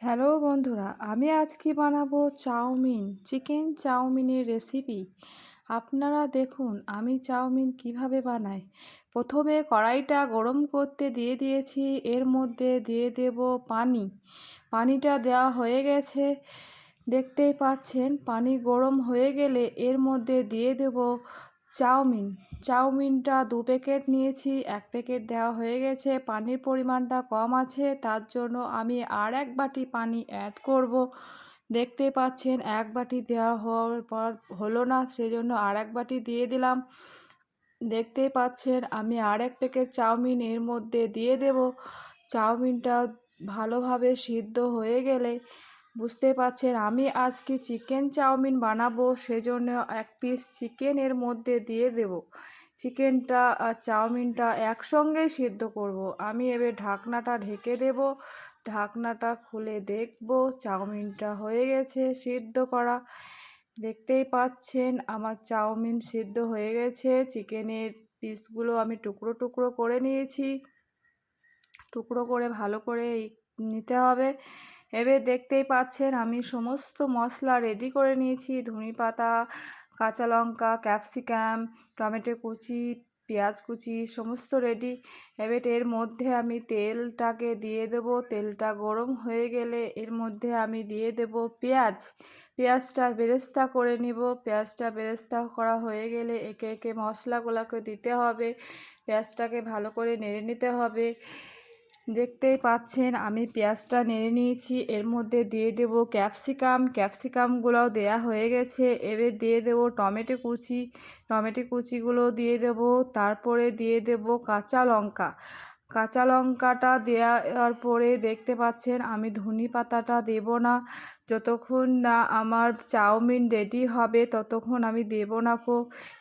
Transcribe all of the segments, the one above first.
Hello বন্ধুরা, আমি আজকে বানাবো চাউমিন, চিকেন চাউমিনের রেসিপি। আপনারা দেখুন, আমি চাউমিন কীভাবে বানাই। প্রথমে কড়াইটা গরম করতে দিয়ে দিয়েছি, এর মধ্যে দিয়ে দেব পানি। পানিটা দেওয়া হয়ে গেছে, দেখতেই পাচ্ছেন, পানি গরম হয়ে গেলে এর মধ্যে দিয়ে দেব চাউমিন। চাউমিনটা দু প্যাকেট নিয়েছি, এক প্যাকেট দেওয়া হয়ে গেছে, পানির পরিমাণটা কম আছে, তার জন্য আমি আর এক বাটি পানি অ্যাড করব। দেখতে পাচ্ছেন, এক বাটি দেওয়া হওয়ার পর হলো না, সেজন্য আর এক বাটি দিয়ে দিলাম। দেখতেই পাচ্ছেন, আমি আর এক প্যাকেট চাউমিন এর মধ্যে দিয়ে দেব। চাউমিনটা ভালোভাবে সিদ্ধ হয়ে গেলে বুঝতে পারছেন, আমি আজকে চিকেন চাউমিন বানাবো, সেজন্য এক পিস চিকেন এর মধ্যে দিয়ে দেব। চিকেনটা আর চাউমিনটা একসঙ্গেই সিদ্ধ করব। আমি এবার ঢাকনাটা ঢেকে দেব। ঢাকনাটা খুলে দেখব, চাউমিনটা হয়ে গেছে সিদ্ধ করা। দেখতেই পাচ্ছেন, আমার চাউমিন সিদ্ধ হয়ে গেছে। চিকেনের পিসগুলো আমি টুকরো টুকরো করে নিয়েছি। টুকরো করে ভালো করে নিতে হবে। এবার দেখতেই পাচ্ছেন আমি সমস্ত মশলা রেডি করে নিয়েছি। ধনে পাতা, কাঁচা লঙ্কা ক্যাপসিকাম টমেটো কুচি, পেঁয়াজ কুচি সমস্ত রেডি এবার এর মধ্যে আমি তেলটাকে দিয়ে দেব। তেলটা গরম হয়ে গেলে এর মধ্যে আমি দিয়ে দেব পেঁয়াজ। পেঁয়াজটা বেরেস্তা করে নিব। পেঁয়াজটা বেরেস্তা করা হয়ে গেলে একে একে মশলাগুলোকে দিতে হবে। পেঁয়াজটাকে ভালো করে নেড়ে নিতে হবে। দেখতেই পাচ্ছেন, আমি পেঁয়াজটা নেড়ে নিয়েছি, এর মধ্যে দিয়ে দেব ক্যাপসিকাম। ক্যাপসিকামগুলোও দেয়া হয়ে গেছে, এবার দিয়ে দেব টমেটো কুচি। টমেটো কুচিগুলো দিয়ে দেব, তারপরে দিয়ে দেব কাঁচা লঙ্কা। কাঁচা লঙ্কাটা দেওয়ার পরে দেখতে পাচ্ছেন, আমি ধনি পাতাটা দেব না। যতক্ষণ না আমার চাউমিন রেডি হবে, ততক্ষণ আমি দেব না কো।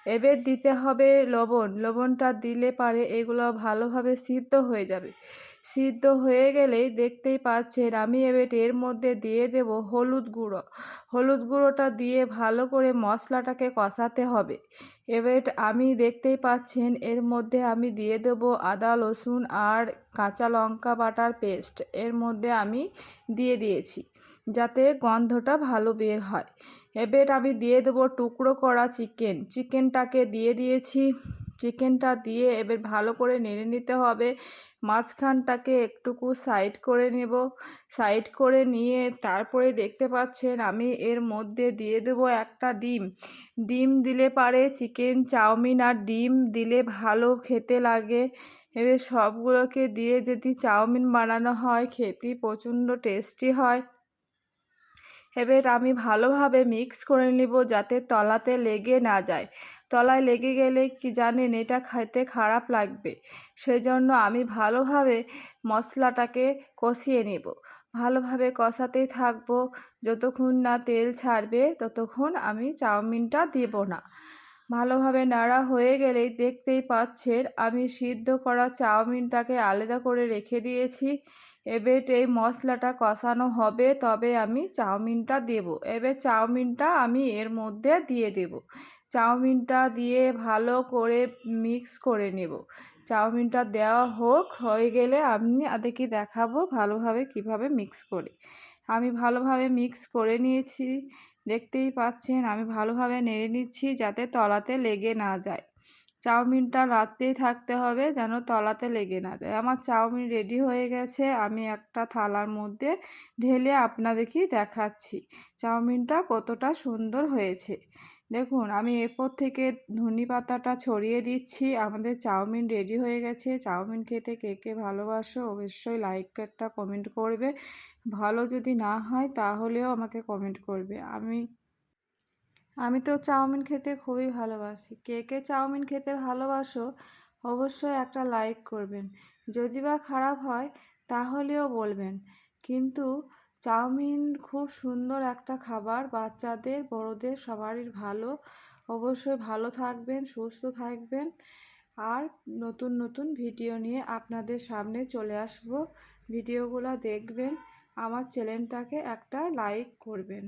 এবার দিতে হবে লবণ। লবণটা দিলে পারে এগুলো ভালোভাবে সিদ্ধ হয়ে যাবে। সিদ্ধ হয়ে গেলেই দেখতেই পাচ্ছেন, আমি এবার এর মধ্যে দিয়ে দেব হলুদ গুঁড়ো। হলুদ গুঁড়োটা দিয়ে ভালো করে মশলাটাকে কষাতে হবে। এবার আমি দেখতেই পাচ্ছেন, এর মধ্যে আমি দিয়ে দেব আদা, রসুন আর কাঁচা লঙ্কা বাটার পেস্ট। এর মধ্যে আমি দিয়ে দিয়েছি যাতে গন্ধটা ভালো বের হয়। এবার আমি দিয়ে দেবো টুকরো করা চিকেন। চিকেনটাকে দিয়ে দিয়েছি চিকেনটা দিয়ে এবার ভালো করে নেড়ে নিতে হবে। মাঝখানটাকে একটুকু সাইড করে নেব। সাইড করে নিয়ে তারপরে দেখতে পাচ্ছেন আমি এর মধ্যে দিয়ে দেব একটা ডিম। ডিম দিলে পারে চিকেন, চাউমিন আর ডিম দিলে ভালো খেতে লাগে। এবার সবগুলোকে দিয়ে যদি চাউমিন বানানো হয়, খেতে প্রচণ্ড টেস্টি হয়। এবার আমি ভালোভাবে মিক্স করে নিব যাতে তলাতে লেগে না যায়। তলায় লেগে গেলে কি জানেন, এটা খাইতে খারাপ লাগবে। সেই জন্য আমি ভালোভাবে মশলাটাকে কষিয়ে নেব। ভালোভাবে কষাতেই থাকব। যতক্ষণ না তেল ছাড়বে, ততক্ষণ আমি চাউমিনটা দেব না। ভালোভাবে নাড়া হয়ে গেলেই দেখতেই পাচ্ছেন, আমি সিদ্ধ করা চাউমিনটাকে আলাদা করে রেখে দিয়েছি। এবার এই মশলাটা কষানো হবে, তবে আমি চাউমিনটা দেব। এবার চাউমিনটা আমি এর মধ্যে দিয়ে দেব। চাউমিনটা দিয়ে ভালো করে মিক্স করে নেব। চাউমিনটা দেওয়া হোক, হয়ে গেলে আমি আদেরকে দেখাবো ভালোভাবে কীভাবে মিক্স করি। আমি ভালোভাবে মিক্স করে নিয়েছি। দেখতেই পাচ্ছেন, আমি ভালোভাবে নেড়ে নিচ্ছি যাতে তলাতে লেগে না যায়। চাউমিনটা রাত্রেই থাকতে হবে যেন তলাতে লেগে না যায়। আমার চাউমিন রেডি হয়ে গেছে, আমি একটা থালার মধ্যে ঢেলে আপনাদেরকে দেখাচ্ছি চাউমিনটা কতটা সুন্দর হয়েছে। দেখুন, আমি এরপর থেকে ধনি পাতাটা ছড়িয়ে দিচ্ছি। আমাদের চাউমিন রেডি হয়ে গেছে। চাউমিন খেতে কে কে ভালোবাসো অবশ্যই লাইক একটা কমেন্ট করবে। ভালো যদি না হয় তাহলেও আমাকে কমেন্ট করবে। আমি আমি তো চাউমিন খেতে খুবই ভালোবাসি। কে কে চাউমিন খেতে ভালোবাসো অবশ্যই একটা লাইক করবেন। যদি বা খারাপ হয় তাহলেও বলবেন। কিন্তু চাউমিন খুব সুন্দর একটা খাবার। বাচ্চাদের, বড়দের সবারই ভালো। অবশ্যই ভালো থাকবেন, সুস্থ থাকবেন। আর নতুন নতুন ভিডিও নিয়ে আপনাদের সামনে চলে আসব। ভিডিওগুলো দেখবেন। আমার চ্যানেলটাকে একটা লাইক করবেন।